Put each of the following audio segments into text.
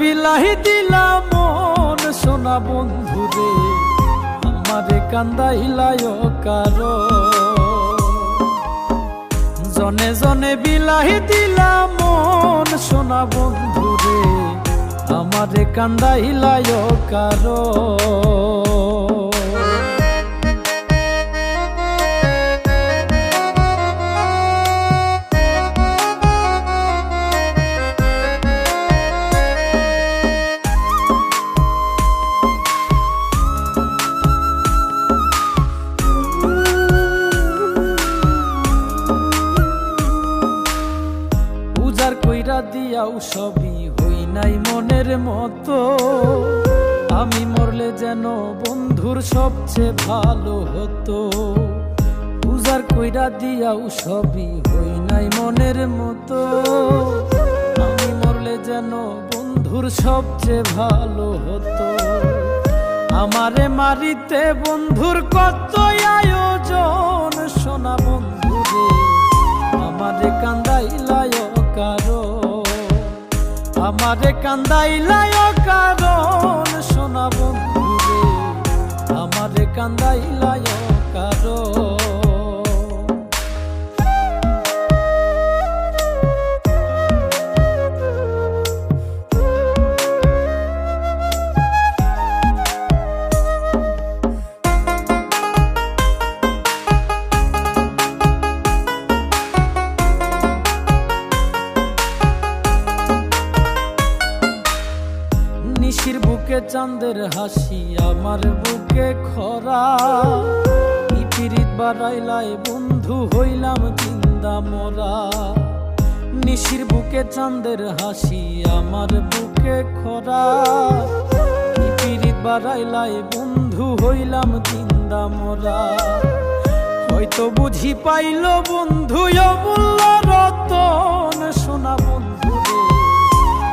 বিলাহি দিলা মন। সোনা বন্ধুরে আমারে কান্দাইলায় কারও জনে জনে বিলাহি দিলা মন, সোনা বন্ধুরে আমারে কান্দাইলায় কারও কইরা সবই হই নাই মনের মতো। আমি মরলে যেন বন্ধুর সবচেয়ে ভালো হতো। উজার কইরা দিয়াও সবই হই নাই মনের মতো। আমি মরলে যেন বন্ধুর সবচেয়ে ভালো হতো। আমারে মারিতে বন্ধুর কত আমারে কান্দাইলায় কারণ সোনা বন্ধুরে আমারে কান্দাইলায় কারও নিশির বুকে চাঁদের হাসি, আমার বুকে খরা। পিপিরিত বাড়াইলাই বন্ধু, হইলাম জিন্দা মরা। নিশির বুকে চাঁদের হাসি, আমার বুকে খরা। পিপিরিত বাড়াইলাই বন্ধু, হইলাম জিন্দা মরা। হয়তো বুঝি পাইল বন্ধু, অমূল্য রতন। সোনা বন্ধু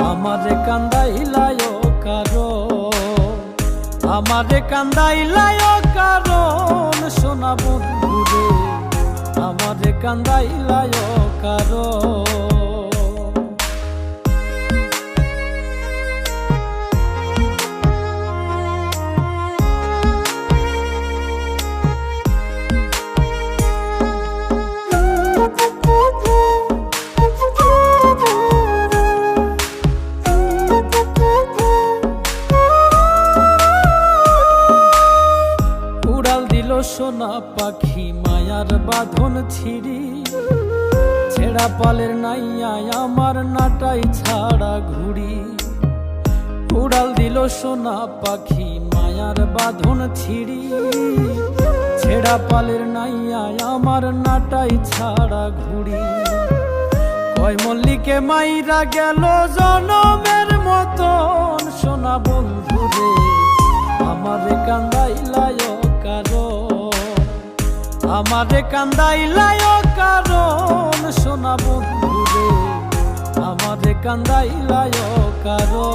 আমারে কান্দাইলায় কান্দাইলায় কারণ সোনা বন্ধুরে আমারে কান্দাইলায় কারও দিল সোনা পাখি, মায়ার বাঁধন ছিড়ি। ছেঁড়া পালের নাইয়ায় আমার নাটাই ছাড়া ঘুড়ি। উড়াল দিল সোনা পাখি, মায়ার বাঁধন ছিড়ি। ছেঁড়া পালের নাইয়ায় আমার নাটাই ছাড়া ঘুড়ি। কয় মল্লিকে, মাইরা গেল জনমের মতন। সোনা বন্ধুরে আমারে কান্দাইলায় আমারে কান্দাইলায় কারণ সোনা বন্ধুরে আমারে কান্দাইলায় কারও